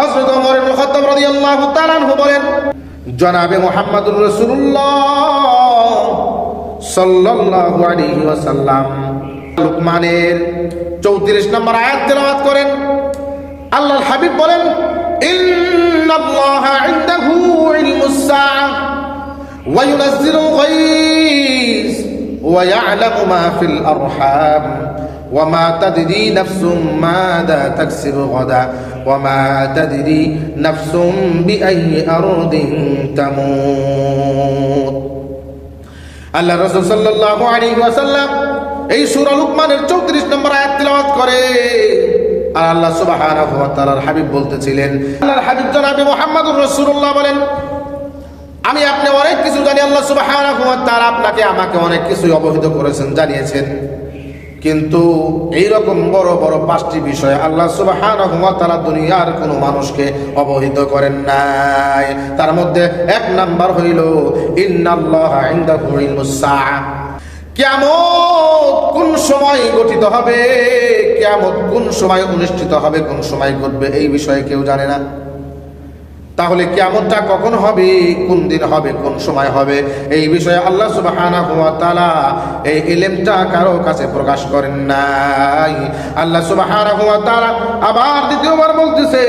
হজরত ওমর ইবনে বলেন, জনাবে মুহাম্মদুর রাসূলুল্লাহ সাল্লাল্লাহু আলাইহি ওয়াসাল্লাম। লুকমানের 34 নম্বর আয়াত তেলাওয়াত করেন। আল্লাহর হাবিব বলেন, ইন্নাল্লাহা ইনদাহু ইলমুস সাআ ওয়া ইউনাজ্জিলুল গায়স ওয়া ইয়ালামু মা ফিল আরহাম ওয়া মা তাদরি নাফসুম মাযা তাকসিবু وما تدري نفس بأي أرض تموت আল্লাহ রসুল সাল্লাল্লাহু আলাইহি ওয়াসাল্লাম এই সূরা লুকমানের 34 নম্বর আয়াত তেলাওয়াত করে আর আল্লাহ সুবহানাহু ওয়া তাআলার হাবিব বলতেছিলেন আল্লাহর হাবিব জনাবে মুহাম্মদুর রাসূলুল্লাহ বলেন আমি আপনি অনেক কিছু জানি আল্লাহ সুবহানাহু ওয়া তাআলা আপনাকে আমাকে অনেক কিছু অবহিত করেছেন জানিয়েছেন কিন্তু এই রকম বড় বড় পাঁচটি বিষয় আল্লাহ ওয়া তাআলা দুনিয়ার কোনো মানুষকে অবহিত করেন নাই। তার মধ্যে এক নাম্বার হইল ইলমুস কোন সময় গঠিত হবে? কিয়ামত কোন সময় অনুষ্ঠিত হবে? কোন সময় ঘটবে? এই বিষয়ে কেউ জানে না। তাহলে কেমনটা কখন হবে? কোন দিন হবে? কোন সময় হবে? এই বিষয়ে আল্লাহ সুবহানাহু ওয়া তাআলা এই এলেমটা কারও কাছে প্রকাশ করেন নাই। আল্লাহ সুবহানাহু ওয়া তাআলা আবার দ্বিতীয়বার বলতেছে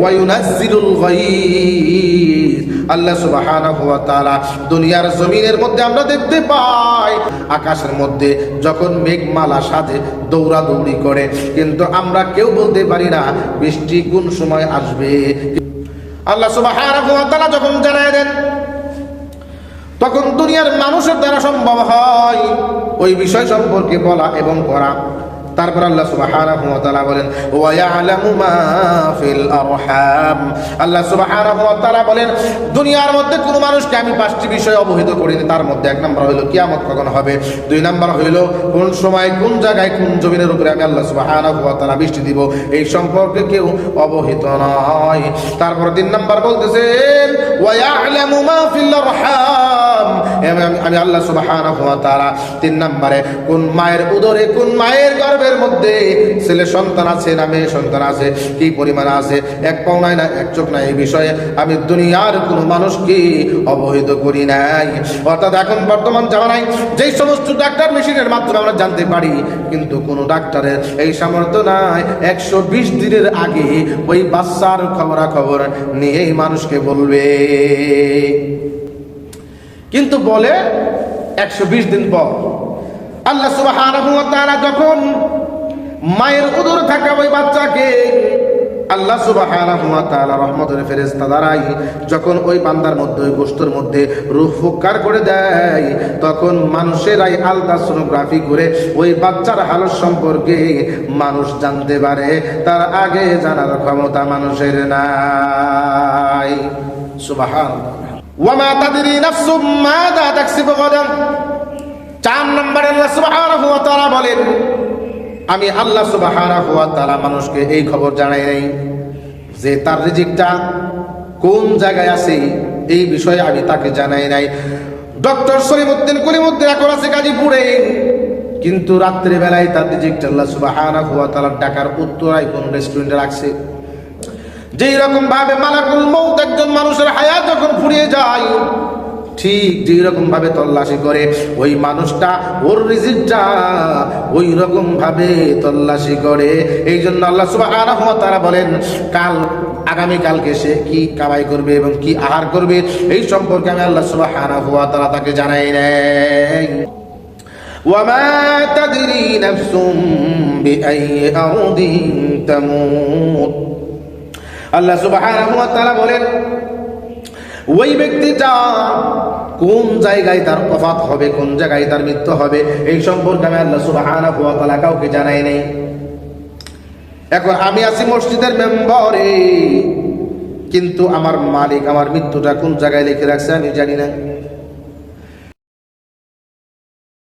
ওয়া ইউনাজ্জিলুল গায়স আল্লাহ সুবহানাহু ওয়া তাআলা দুনিয়ার জমিনের মধ্যে আমরা দেখতে পাই, আকাশের মধ্যে যখন মেঘমালা সাথে দৌড়াদৌড়ি করে। কিন্তু আমরা কেউ বলতে পারি না, বৃষ্টি কোন সময় আসবে? আল্লাহ সুবাহ যখন জানায় দেন, তখন দুনিয়ার মানুষের দ্বারা সম্ভব হয় ওই বিষয় সম্পর্কে বলা এবং করা তারপর আল্লাহ তাআলা বলেন, ওয়া আল্লাহ তাআলা বলেন, দুনিয়ার মধ্যে কোন মানুষকে আমি পাঁচটি বিষয় অবহিত করিনি। তার মধ্যে এক নম্বর হইল কিয়ামত কখন হবে? দুই নম্বর হইল কোন সময়, কোন জায়গায়, কোন জমিনের উপরে আমি আল্লাহ তাআলা বৃষ্টি দিব, এই সম্পর্কে কেউ অবহিত নয়। তারপর তিন নম্বর বলতেছেন, ওয়া ইয়ালামু মা ফিল আরহাম। আমি- আল্লাহ সুবহানাহু ওয়া তাআলা তিন নম্বরে, কোন মায়ের উদরে, কোন মায়ের গর্ভের মধ্যে ছেলে সন্তান আছে না মেয়ে সন্তান আছে, কি পরিমাণ আছে? এক পাও নাই না, এক চোখ নাই এই বিষয়ে আমি দুনিয়ার কোনো মানুষকে অবহিত করি নাই। অর্থাৎ এখন বর্তমান জামানায় যেই সমস্ত ডাক্তার মেশিনের মাধ্যমে আমরা জানতে পারি, কিন্তু কোনো ডাক্তারের এই সামর্থ্য নাই। একশো বিশ দিনের আগে ওই বাচ্চার খবরাখবর নিয়েই মানুষকে বলবে। কিন্তু বলে একশো বিশ দিন পর। আল্লাহ ওয়া যখন মায়ের উদরে থাকা ওই বাচ্চাকে আল্লাহ তাআলা রহমতের ফেরেশতা দ্বারাই যখন ওই বান্দার মধ্যে, ওই গোশতের মধ্যে রূহ ফুৎকার করে দেয়, তখন মানুষেরাই আলট্রাসোনোগ্রাফি করে ওই বাচ্চার হালত সম্পর্কে মানুষ জানতে পারে। তার আগে জানার ক্ষমতা মানুষের নাই। সুবহানাল্লাহ। চার আল্লাহ বলেন, আমি আল্লাহ তাআলা মানুষকে এই খবর জানাই নাই যে তার রিজিকটা কোন জায়গায় আছে এই বিষয়ে আমি তাকে জানাই নাই। ডক্টর সলিমউদ্দিন কলিমউদ্দিন এখন আছে গাজীপুরে, কিন্তু রাত্রে বেলায় তার রিজিকটা আল্লাহ তাআলার ডাকার উত্তরায় কোন রেস্টুরেন্টে রাখছে। যেই রকম ভাবে মালাকুল মৌত একজন মানুষের হায়াত যখন ফুরিয়ে যায় ঠিক যেই রকম ভাবে তল্লাশি করে ওই মানুষটা ওর রিজিকটা ওই রকম ভাবে তল্লাশি করে এই জন্য আল্লাহ সুবহানাহু ওয়া তাআলা বলেন কাল আগামী কালকে সে কি কামাই করবে এবং কি আহার করবে এই সম্পর্কে আমি আল্লাহ সুবহানাহু ওয়া তাআলা তাকে জানাই নাই وما تدري نفس بأي أرض تموت আল্লাহ সুবাহ বলেন, ওই ব্যক্তিটা কোন জায়গায় তার অফাত হবে, কোন জায়গায় তার মৃত্যু হবে, এই সম্পর্কে আমি আল্লাহ সুবহানাহু ওয়া তাআলা কাউকে জানাই নাই। এখন আমি আছি মসজিদের মেম্বরে, কিন্তু আমার মালিক আমার মৃত্যুটা কোন জায়গায় লিখে রাখছে আমি জানি না।